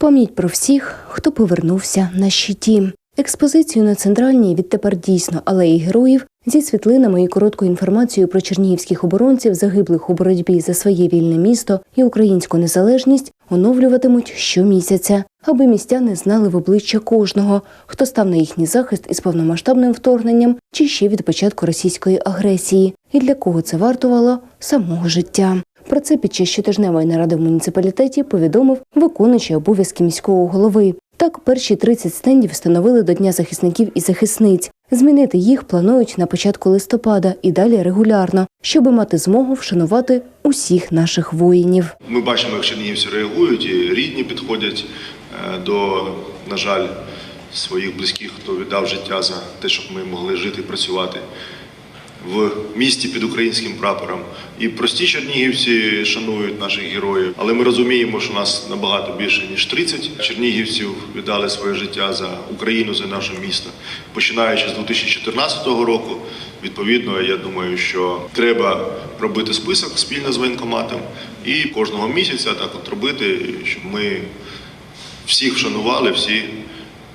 пам'ять про всіх, хто повернувся на щиті. Експозицію на центральній відтепер дійсно алеї героїв зі світлинами і короткою інформацією про чернігівських оборонців, загиблих у боротьбі за своє вільне місто і українську незалежність, оновлюватимуть щомісяця, аби містяни знали в обличчя кожного, хто став на їхній захист із повномасштабним вторгненням чи ще від початку російської агресії, і для кого це вартувало самого життя. Про це під час щотижневої наради в муніципалітеті повідомив виконуючий обов'язки міського голови. Так, перші 30 стендів встановили до Дня захисників і захисниць. Змінити їх планують на початку листопада і далі регулярно, щоб мати змогу вшанувати усіх наших воїнів. Ми бачимо, як чернігівці реагують, і рідні підходять е, до, на жаль, своїх близьких, хто віддав життя за те, щоб ми могли жити і працювати в місті під українським прапором. І прості чернігівці шанують наших героїв, але ми розуміємо, що нас набагато більше ніж 30 чернігівців віддали своє життя за Україну, за наше місто. Починаючи з 2014 року, відповідно, я думаю, що треба робити список спільно з воєнкоматом і кожного місяця так от робити, щоб ми всіх вшанували, всі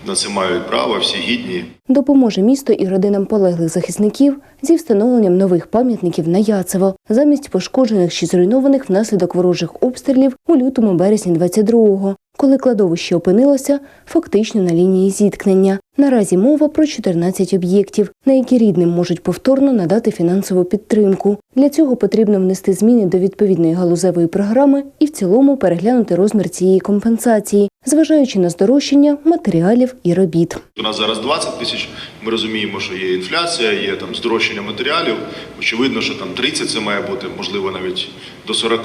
на це мають право, всі гідні. Допоможе місто і родинам полеглих захисників зі встановленням нових пам'ятників на Яцево замість пошкоджених чи зруйнованих внаслідок ворожих обстрілів у лютому березні 22-го, коли кладовище опинилося фактично на лінії зіткнення. Наразі мова про 14 об'єктів, на які рідним можуть повторно надати фінансову підтримку. Для цього потрібно внести зміни до відповідної галузевої програми і в цілому переглянути розмір цієї компенсації, зважаючи на здорожчання матеріалів і робіт. У нас зараз 20 тисяч. Ми розуміємо, що є інфляція, є там здорожчання матеріалів. Очевидно, що там 30 це має бути, можливо, навіть до 40.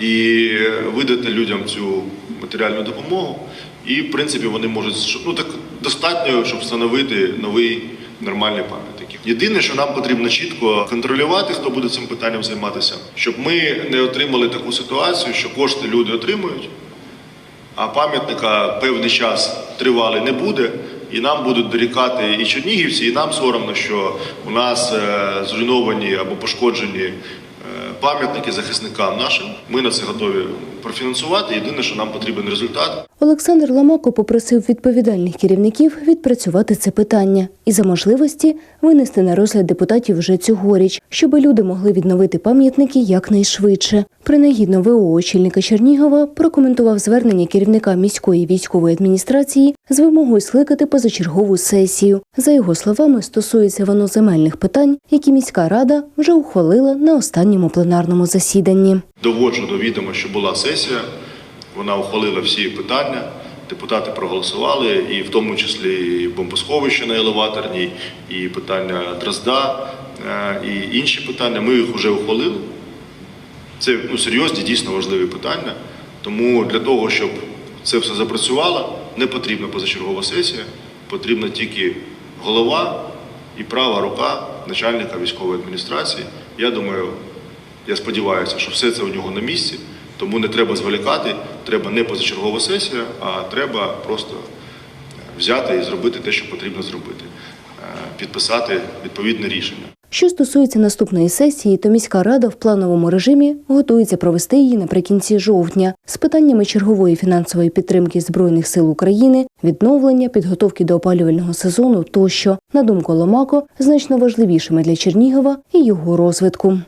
І видати людям цю матеріальну допомогу. І в принципі вони можуть ну так достатньо, щоб встановити новий нормальний пам'ятник. Єдине, що нам потрібно чітко контролювати, хто буде цим питанням займатися, щоб ми не отримали таку ситуацію, що кошти люди отримують, а пам'ятника певний час тривалий не буде. І нам будуть дорікати і чернігівці, і нам соромно, що у нас е, зруйновані або пошкоджені пам'ятники захисникам нашим. Ми на це готові профінансувати. Єдине, що нам потрібен результат. Олександр Ламако попросив відповідальних керівників відпрацювати це питання і за можливості винести на розгляд депутатів вже цьогоріч, щоб люди могли відновити пам'ятники якнайшвидше. Принагідно ВО очільника Чернігова прокоментував звернення керівника міської військової адміністрації з вимогою скликати позачергову сесію. За його словами, стосується воно земельних питань, які міська рада вже ухвалила на останньому пленарному засіданні. Доводжу до відома, що була сесія. Вона ухвалила всі питання. Депутати проголосували, і в тому числі бомбосховище на елеваторній, і питання Дрозда, е, і інші питання. Ми їх вже ухвалили. Це ну, серйозні, дійсно важливі питання. Тому для того, щоб це все запрацювало, не потрібна позачергова сесія, потрібна тільки голова і права рука начальника військової адміністрації. Я думаю, я сподіваюся, що все це у нього на місці, тому не треба зволікати, треба не позачергова сесія, а треба просто взяти і зробити те, що потрібно зробити, Е, підписати відповідне рішення. Що стосується наступної сесії, то міська рада в плановому режимі готується провести її наприкінці жовтня з питаннями чергової фінансової підтримки збройних сил України, відновлення, підготовки до опалювального сезону тощо, на думку Ломако, значно важливішими для Чернігова і його розвитку.